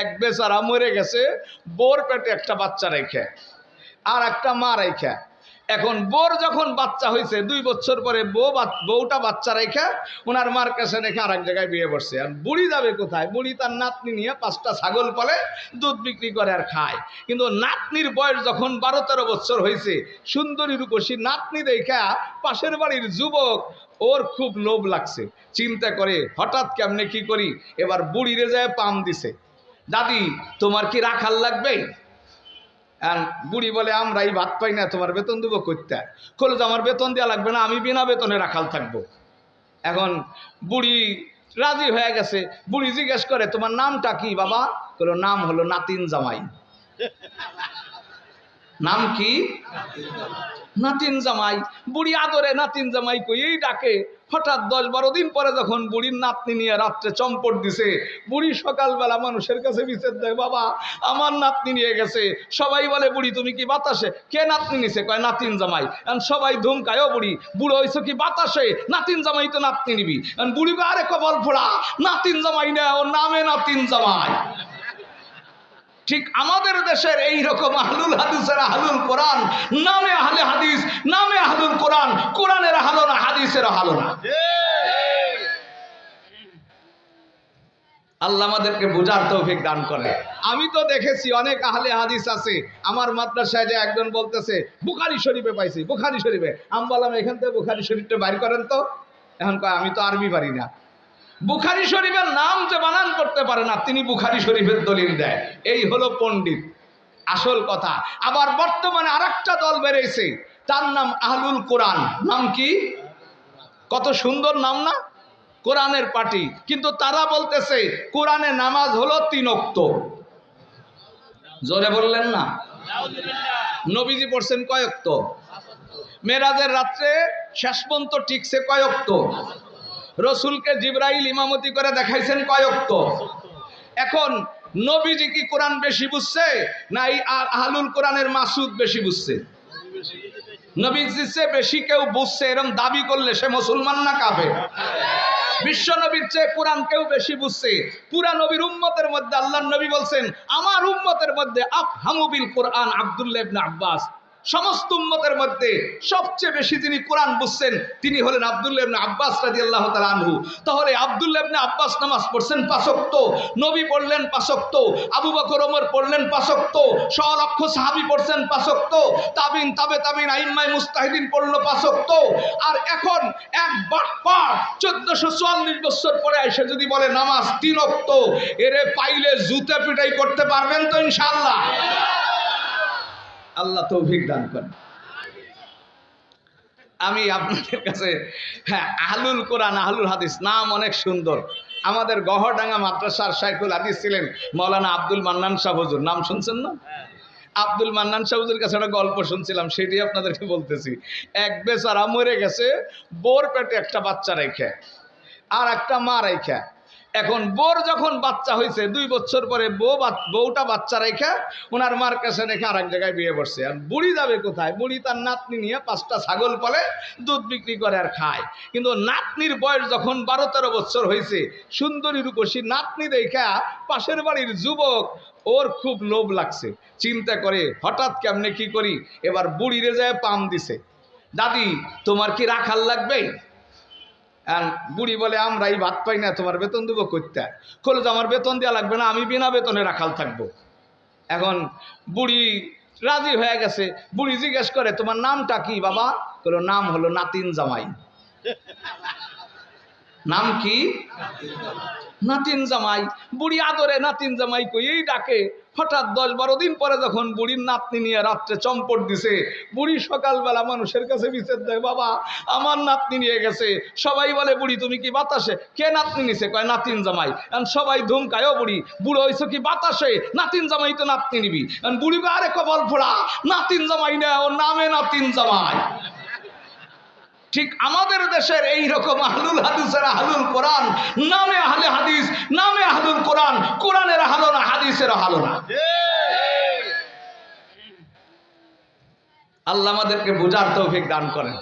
এক বেচারা মরে গেছে, বোর পেটে একটা বাচ্চা রেখে, আর একটা মা রেখে। এখন বোর যখন বাচ্চা হয়েছে দুই বছর পরে বউ বউটা বাচ্চা রেখে ওনার মার কাছে রেখে আর এক জায়গায় বিয়ে পড়ছে আর বুড়ি যাবে কোথায়? বুড়ি তার নাতনি নিয়ে পাঁচটা ছাগল পালে দুধ বিক্রি করে আর খায়। কিন্তু নাতনির বয়স যখন বারো তেরো বছর হয়েছে সুন্দরী রূপসী নাতনি দেখা পাশের বাড়ির যুবক, ওর খুব লোভ লাগছে। চিন্তা করে হঠাৎ কেমনে কি করি? এবার বুড়িরে যায় পাম দিছে। দাদি, তোমার কি রাখাল লাগবে? আর বুড়ি বলে আমরা এই ভাত পাই না, তোমার বেতন দেবো করতে কলে তো আমার বেতন দেওয়া লাগবে না, আমি বিনা বেতনে রাখাল থাকব। এখন বুড়ি রাজি হয়ে গেছে। বুড়ি জিজ্ঞেস করে, তোমার নামটা কি বাবা? কলো নাম হলো নাতিন জামাই। নাম কি? নাতিন জামাই। বুড়ি আদরে নাতিন জামাই কইয়েই ডাকে। হঠাৎ দশ বারো দিন পরে যখন বুড়ির নাতনি নিয়ে রাত্রে চম্পট দিছে বুড়ি সকালবেলা মানুষের কাছে বিচার দেয় বাবা আমার নাতনি নিয়ে গেছে। সবাই বলে বুড়ি তুমি কি বাতাসে? কে নাতনি নিছে? কয় নাতিন জামাই। এখন সবাই ধুমকায় বুড়ি। বুড়ো হয়েছে কি বাতাসে? নাতিন জামাই তো নাতনি নিবি। বুড়ি কয়, আরে কপাল ফোড়া। নাতিন জামাই না ও নামে নাতিন জামাই। ঠিক আমাদের দেশের এই রকম আহলুল হাদিসের আহলুল কোরআন, নামে আহলে হাদিস, নামে আহলুল কোরআন, কোরআনের আহলো না, হাদিসের আহলো না। আল্লাহ আমাদেরকে বোঝার তৌফিক দান করে। আমি তো দেখেছি অনেক আহলে হাদিস আছে, আমার মাদ্রাসায় যে একজন বলতেছে, বুখারি শরীফে পাইছি, বুখারি শরীফে। আমি বললাম, এখান থেকে বুখারি শরীফটা বাইর করেন তো। এখন আমি তো আরবি পারি না। বুখারি শরীফের নাম যে বানান করতে পারে না, তিনি বুখারি শরীফের দলিল দেয়। এই হলো পণ্ডিত। আসল কথা, আবার বর্তমানে আরেকটা দল বেড়েছে, তার নাম আহলুল কোরআন। নাম কি? কত সুন্দর নাম না? কোরআনের পার্টি কিন্তু তারা বলতেছে, কোরআনে নামাজ হলো তিনক্ত জোরে বললেন না? নবীজি পড়ছেন কয়ক্ত মেরাজের রাত্রে শেষ পর্যন্ত টিকছে কয়ক্ত রসুলকে জিব্রাইল ইমামতি করে দেখাইছেন কয়ক্ত। এখন নবীজি কি কোরআন বেশি বুঝছে না এই আহলুল কোরআনের মাসুদ বেশি বুঝছে? নবীজির চেয়ে বেশি কেউ বুঝছে এরকম দাবি করলে সে মুসলমান না কাবে বিশ্ব নবীর চেয়ে কোরআন কেউ বেশি বুঝছে? পুরা নবীর উম্মতের মধ্যে আল্লাহ নবী বলছেন, আমার উম্মতের মধ্যে আফ হামুবিল কোরআন আব্দুল্লাহ আব্বাস। সমস্ত উম্মতের মধ্যে সবচেয়ে বেশি যিনি কোরআন বুঝছেন, তিনি হলেন আব্দুল্লাহ ইবনে আব্বাস রাদিয়াল্লাহু তাআলা আনহু। তাহলে আব্দুল্লাহ ইবনে আব্বাস নামাজ পড়ছেন পাঁচক্ত নবী পড়লেন পাঁচক্ত আবু বকর, ওমর পড়লেন পাঁচক্ত সলক্ষ সাহাবী পড়ছেন পাঁচক্ত তাবিন, তাবে তাবিন আইম্মাই মুস্তাহিদিন পড়ল পাঁচক্ত আর এখন এক বাটপার চোদ্দশো চুয়াল্লিশ বছর পরে এসে যদি বলে নামাজ তিন অক্ত এরে পাইলে জুতে পিটাই করতে পারবেন তো ইনশাল্লাহ আল্লাহ তৌফিক দান করেন। আমি আপনাদের কাছে হ্যাঁ আহলুল কোরআন, আহলুল হাদিস, নাম অনেক সুন্দর। আমাদের গহরডাঙ্গা মাদ্রাসার শাইখুল হাদিস ছিলেন মৌলানা আব্দুল মান্নান শাহ হুজুর। নাম শুনছেন না? আব্দুল মান্নান হুজুর কাছে একটা গল্প শুনছিলাম, সেটি আপনাদেরকে বলতেছি। এক বেচারা মরে গেছে, বোর পেটে একটা বাচ্চা রেখে, আর একটা মা রেখে। এখন বোর যখন বাচ্চা হয়েছে দুই বছর পরে বউ বউটা বাচ্চা রেখে ওনার মার কাছে রেখে আর এক জায়গায় বিয়ে করছে। আর বুড়ি যাবে কোথায়? বুড়ি তার নাতনি নিয়ে পাঁচটা ছাগল পালে দুধ বিক্রি করে আর খায়। কিন্তু নাতনির বয়স যখন বারো তেরো বছর হয়েছে সুন্দরী রূপসী নাতনি দেখা পাশের বাড়ির যুবক, ওর খুব লোভ লাগছে। চিন্তা করে হঠাৎ কেমনে কি করি? এবার বুড়িরে যায় পাম দিছে। দাদি, তোমার কি রাখাল লাগবে? আর বুড়ি বলে আমরা এই ভাত পাই না, তোমার বেতন দেবো করতে খোলো তো আমার বেতন দেওয়া লাগবে না, আমি বিনা বেতনে রাখাল থাকব। এখন বুড়ি রাজি হয়ে গেছে। বুড়ি জিজ্ঞেস করে, তোমার নামটা কি বাবা? কলো নাম হলো নাতিন জামাই। নাম কি? নাতিন জামাই। বুড়ি আদরে নাতিন জামাই কইয়েই ডাকে। হঠাৎ দশ বারো দিন পরে যখন বুড়ির নাতনি নিয়ে রাত্রে চম্পট দিছে, বুড়ি সকালবেলা মানুষের কাছে বিচার দেয়, বাবা, আমার নাতনি নিয়ে গেছে। সবাই বলে, বুড়ি, তুমি কি বাতাসে? কে নাতনি নিছে? কয়, নাতিন জামাই। এখন সবাই ধুমকায় বুড়ি, বুড়ো হয়েছে কি বাতাসে? নাতিন জামাই তো নাতনি নিবি। এখন বুড়ি আরে কপাল ফোড়া। নাতিন জামাই না, ওর নামে নাতিন জামাই। ঠিক আমাদের দেশের এই রকম আহলুল হাদিসের আহলুল কোরআন, নামে আহলে হাদিস, নামে আহলুল কোরআন, কোরআনের আহলো না, হাদিসের আহলো না। আল্লাহ আমাদেরকে বোঝার তৌফিক দান করেন।